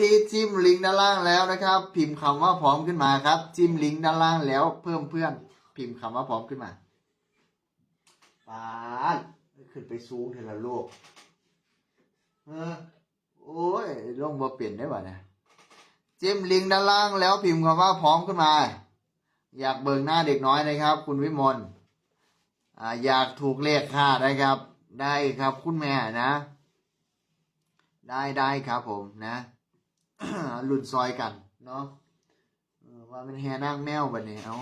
ที่จิ้มลิงก์ด้านล่างแล้วนะครับ พิมพ์คำว่าพร้อมขึ้นมาครับ จิ้มลิงก์ด้านล่างแล้วเพิ่มเพื่อน พิมพ์คำว่าพร้อมขึ้นมาปาดขึ้นไปสูงเถอะละลูกเออโอ้ยลงบ่เปลี่ยนได้ป่ะเนี่ยจิ้มลิงก์ด้านล่างแล้วพิมพ์คำว่าพร้อมขึ้นมา อยากเบิ่งหน้าเด็กน้อยนะครับ คุณวิมลออยากถูกเลขค่านะครับ ได้ครับคุณแม่นะได้ได้ครับผมนะ รุ่นซอยกันเนาะว่าเป็นแฮนั่งแมวบัดนี้เอา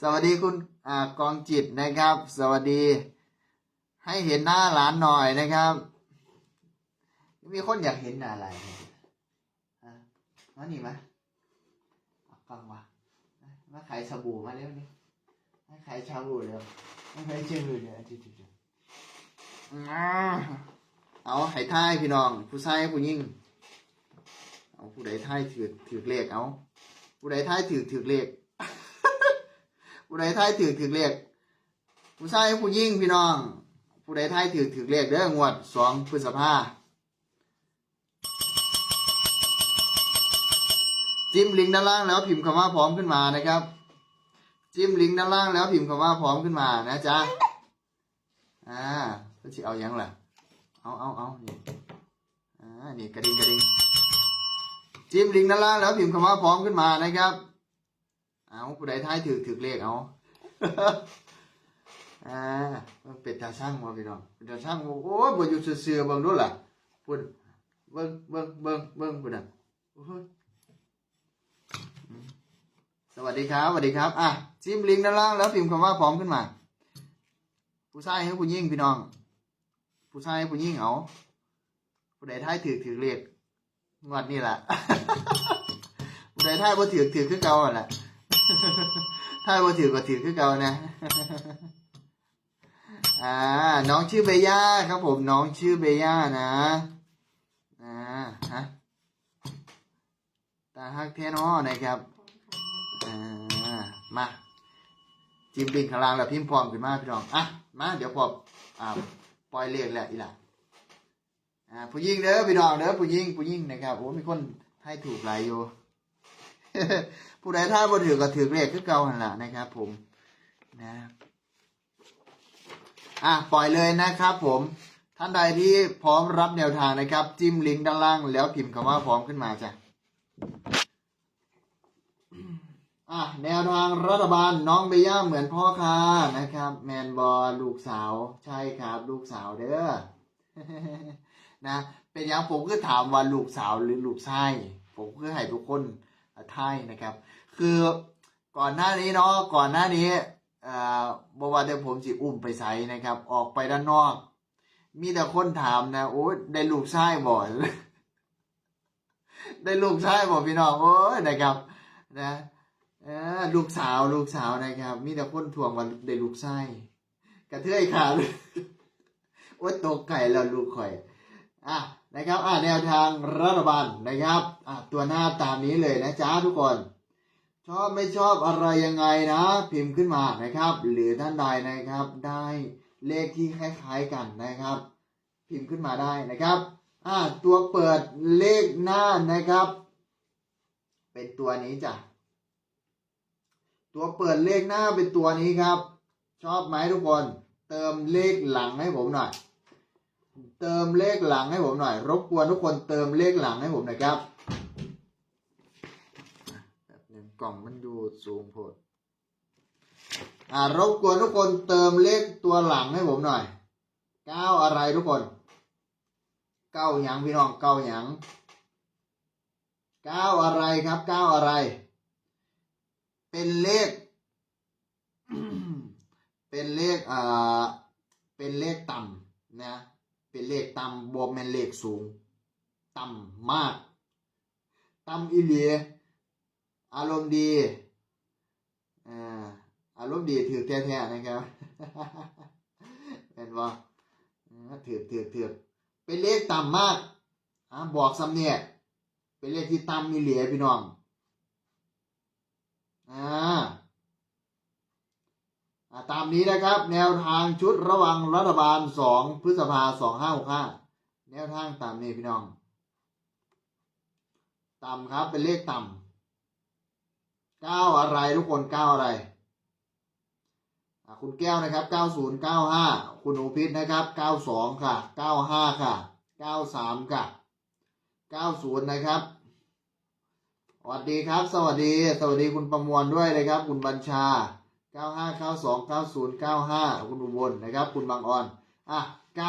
สวัสดีคุณอ่ากองจิตนะครับ สวัสดี ให้เห็นหน้าหลานหน่อยนะครับ มีคนอยากเห็นอะไรเนี่ะมานี่มาเอาฟังวะมาขายสบู่มาเร็วนี่มาขายชาบูเร็วมาขายเชื่อเลยเนี่ยจุดๆๆอ่าเอาให้ท่ายพี่น้อง ผู้ชายผู้หญิง ผู้ใดท่ายถือถือเลขเอาผู้ใดท่ายถือถือเลขผู้ใดท่ายถือถือเลขผู้ชายผู้หญิงพี่น้อง ผู้ใดท่ายถือถือเลขเด้องวดสองพฤษภาจิ้มลิงก์ด้านล่างแล้วพิมพ์คำว่าพร้อมขึ้นมานะครับ จิ้มลิงก์ด้านล่างแล้วพิมพ์คำว่าพร้อมขึ้นมานะจ๊ะอ่าก็จะเอายังล่ะ เอาเอาเอานี่อ่านี่กระดิ่งกระดิ่ง จิ้มลิงก์ด้านล่างแล้วพิมพ์คำว่าพร้อมขึ้นมานะครับ เอาผู้ใดท้ายถือถือเลขเอาอ่าเป็นตาช่างมาพี่น้องเป็นตาช่างโอ้ยบ่อยู่เสือเบิ่งดูล่ะพุ่นเบิ่งเบิ่งเบิ่งเบิ่งพุ่นน่ะโอ้ยอืมสวัสดีครับสวัสดีครับอะจิ้มลิงก์ด้านล่างแล้วพิมพ์คำว่าพร้อมขึ้นมา ผู้ชายให้ผู้หญิงพี่น้อง ผู้ชายให้ผู้หญิงเอาผู้ใดท้ายถือถือเลข งวดนี่แหละผู้ใดท้าบ่ถือถือคือเก่าอะแหละท้าบ่ถือก็ถือคือเก่านะอ่าน้องชื่อเบย่าครับผมน้องชื่อเบย่านะอ่าฮะตาฮักเทนอนะครับอ่ามาจิมบินขล่างแล้วพิมพ์พร้อมขึ้นมาพี่น้องอะมาเดี๋ยวพออ่าปล่อยเลขแหละอีหล่ะ อ่าผู้หญิงเด้อพี่น้องเด้อผู้หญิงผู้หญิงนะครับโอ้มีคนให้ถูกหลายอยู่ ผู้ใดถ้าบ่ถือก็ถือเลขคือเก่าหั่นละนะครับ ผมนะอะปล่อยเลยนะครับ ผมท่านใดที่พร้อมรับแนวทางนะครับ จิ้มลิงก์ด้านล่างแล้วพิมพ์คำว่าพร้อมขึ้นมาจ้ะอะแนวทางรัฐบาลน้องเบย่าเหมือนพ่อค้านะครับ แมนบอลลูกสาว ใช่ครับ ลูกสาวเด้อ นะเป็นอย่างผมก็ถามว่าลูกสาวหรือลูกชายผมก็ให้ทุกคนทายนะครับ คือก่อนหน้านี้เนาะก่อนหน้านี้เอ่อบอกว่าเดี๋ยวผมจะอุ้มไปใส่นะครับ ออกไปด้านนอก มีแต่คนถามนะโอ้ยได้ลูกชายบ่ได้ลูกชายบ่พี่น้องโอ้ยนะครับ นะลูกสาวลูกสาวนะครับ มีแต่คนทวงว่าได้ลูกชายกระเทยขาเลย โอ้ยตกไก่แล้วลูกข่อยอะนะครับอะแนวทางรัฐบาลนะครับอะตัวหน้าตามนี้เลยนะจ๊ะทุกคน ชอบไม่ชอบอะไรยังไงนะ พิมพ์ขึ้นมานะครับ หรือท่านใดนะครับ ได้เลขที่คล้ายๆกันนะครับ พิมพ์ขึ้นมาได้นะครับอะตัวเปิดเลขหน้านะครับ เป็นตัวนี้จ้ะตัวเปิดเลขหน้าเป็นตัวนี้ครับ ชอบไหมทุกคน เติมเลขหลังให้ผมหน่อย เติมเลขหลังให้ผมหน่อย รบกวนทุกคนเติมเลขหลังให้ผมหน่อยครับแบบนึงกล่องมันดูสูงโพดอ่ารบกวนทุกคนเติมเลขตัวหลังให้ผมหน่อยเก้าอะไรทุกคนเก้าหยังพี่น้องเก้าหยังเก้าอะไรครับเก้าอะไร เป็นเลข เป็นเลขอ่าเป็นเลขต่ำนะ เป็นเลขต่ำบวกเป็นเลขสูง ต่ำมาก ต่ำอีเลียอารมณ์ดีอ่าอารมณ์ดีถือแท้ๆนะครับเป็นว่าถือถือถือเป็นเลขต่ำมากอ่าบอกสำเนียเป็นเลขที่ต่ำอีเลียพี่น้องอ่า ตามนี้นะครับแนวทางชุดระวังรัฐบาลสองพฤษภาสองห้าหกห้าแนวทางตามนี้พี่น้อง ต่ำครับเป็นเลขต่ำเก้าอะไรทุกคนเก้าอะไระคุณแก้วนะครับเก้าศูนย์เก้าห้าคุณหนูพิษนะครับเก้าสองค่ะเก้าห้าค่ะเก้าสามค่ะเก้าศูนย์นะครับ สวัสดีครับ สวัสดี สวัสดีคุณประมวลด้วยนะครับ คุณบัญชา 95 92 90 95คุณอุบลนะครับ คุณบางออน อะ 9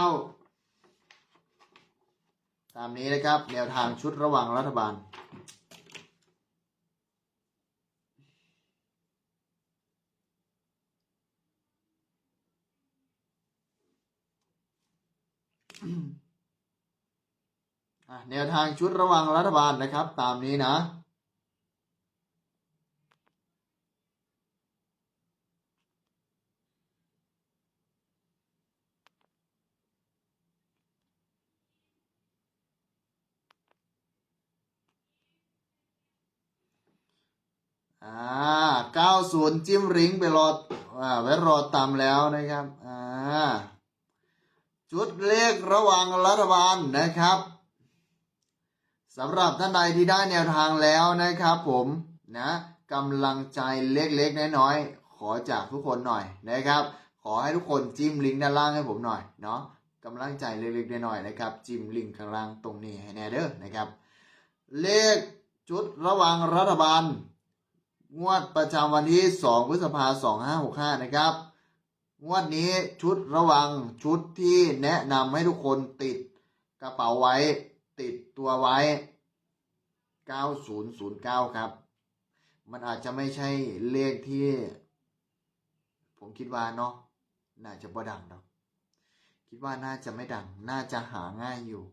ตามนี้นะครับ แนวทางชุดระหว่างรัฐบาลอะแนวทางชุดระว่างรัฐบาลนะครับ ตามนี้นะ อ่าเก้าศูนย์จิ้มริงไปรออ่าไว้รอตามแล้วนะครับอ่าชุดเลขระหว่างรัฐบาลนะครับสำหรับท่านใดที่ได้แนวทางแล้วนะครับผมนะกำลังใจเล็กๆน้อยๆขอจากทุกคนหน่อยนะครับ ขอให้ทุกคนจิ้มลิงก์ด้านล่างให้ผมหน่อยเนาะกำลังใจเล็กๆน้อยๆนะครับ จิ้มลิงก์ข้างล่างตรงนี้ให้แน่เด้อนะครับ เลขชุดระหว่างรัฐบาล งวดประจำวันที่ 2 พฤษภาคม2565นะครับ งวดนี้ชุดระวังชุดที่แนะนำให้ทุกคนติดกระเป๋าไว้ ติดตัวไว้ 9009 ครับ มันอาจจะไม่ใช่เลขที่ ผมคิดว่าเนาะน่าจะบ่ดังเนาะคิดว่าน่าจะไม่ดัง น่าจะหาง่ายอยู่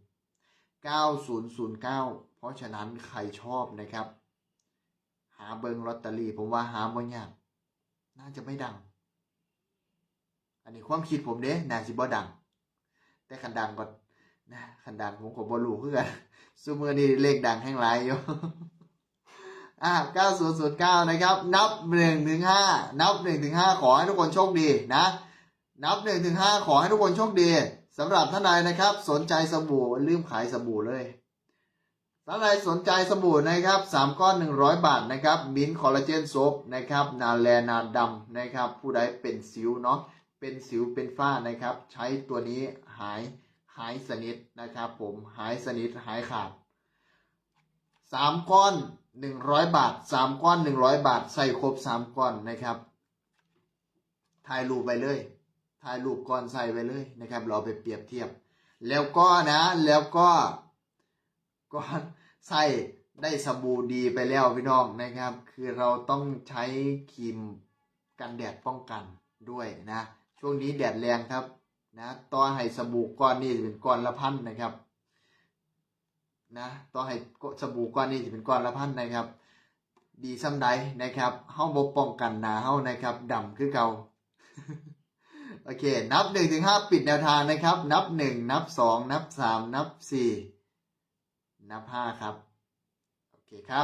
9009 เพราะฉะนั้นใครชอบนะครับ หาเบิงลอตเตอรี่ผมว่าหาบ่ยากน่าจะไม่ดัง อันนี้ความคิดผมเด้น่าสิบ่ดัง แต่คันดังก็นะคันดังผมก็บ่รู้คือนซุมื้อนี้เลขดังแห่งหลายอยู่อะ9009 นะครับ นับ1ถึง5นับ1ถึง5ขอให้ทุกคนโชคดีนะ นับ1ถึง5ขอให้ทุกคนโชคดีสำหรับท่านใดนะครับ สนใจสบู่ลืมขายสบู่เลย ท่านใดสนใจสบู่นะครับ3ก้อน 100 บาทนะครับมิ้นท์คอลลาเจนโซฟนะครับนาแลนาดำนะครับ ผู้ใดเป็นสิวเนาะเป็นสิวเป็นฝ้านะครับ ใช้ตัวนี้หายหายสนิทนะครับ ผมหายสนิทหายขาด3ก้อน 100 บาท3ก้อน 100 บาท ใส่ครบ3ก้อนนะครับถ่ายรูปไปเลยถ่ายรูปก่อนใส่ไปเลยนะครับ เราไปเปรียบเทียบ แล้วก็นะแล้วก็ ก็ใส่ได้สบู่ดีไปแล้วพี่น้องนะครับ คือเราต้องใช้ครีมกันแดดป้องกันด้วยนะ ช่วงนี้แดดแรงครับนะต่อให้สบู่ก้อนนี้จะเป็นก้อนละพันนะครับนะต่อให้สบู่ก้อนนี้จะเป็นก้อนละพันนะครับ ดีซ้ำใดนะครับเฮาบ่ป้องกันหนาเฮานะครับดำคือเก่าโอเค นับหนึ่งถึงห้าปิดแนวทางนะครับ นับหนึ่งนับสองนับสามนับสี่ นับห้าครับ โอเคครับ